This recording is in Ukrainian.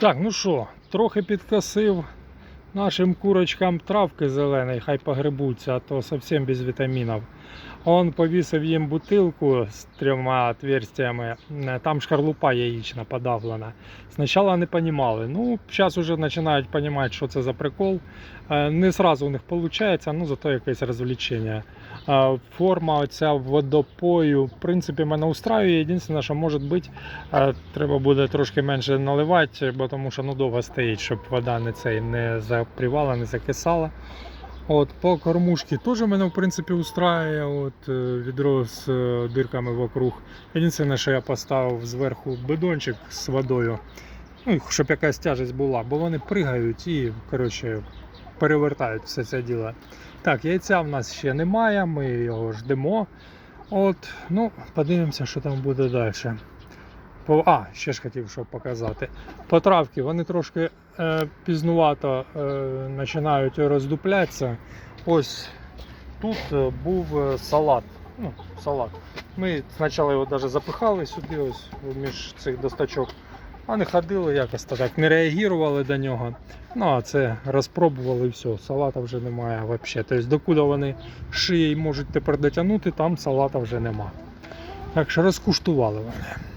Так, ну що, трохи підкосив нашим курочкам травки зеленої, хай погребуться, а то зовсім без вітамінів. Он повісив їм бутилку з трьома отверстиями, е, там шкарлупа яєчна подавлена. Спочатку не розуміли. Ну, зараз вже починають розуміти, що це за прикол. Е, Не одразу у них виходить, ну зато якесь розвлечення. Е, Форма оця водопою, в принципі, мене устраює. Єдине, що може бути, треба буде трошки менше наливати, бо тому що ну, довго стоїть, щоб вода не, цей, не запрівала, не закисала. От, по кормушці теж мене в принципі устраює. От, е, відро з е, дирками вокруг. Єдине, що я поставив зверху бидончик з водою, ну, щоб якась тяжесть була, бо вони пригають і коротше, перевертають все це діло. Так, яйця в нас ще немає, ми його ждемо. От, ну, подивимося, що там буде далі. По, а, ще ж хотів що показати. По травки вони трошки е, пізнувато е, починають роздуплятися. Ось тут е, був е, салат. Ну, салат. Ми спочатку його навіть запихали сюди, ось між цих досточок. Вони ходили якось так, не реагували до нього. Ну, а це розпробували і все, салата вже немає взагалі. Тобто, докуди вони шиєю можуть тепер дотягнути, там салата вже нема. Так що розкуштували вони.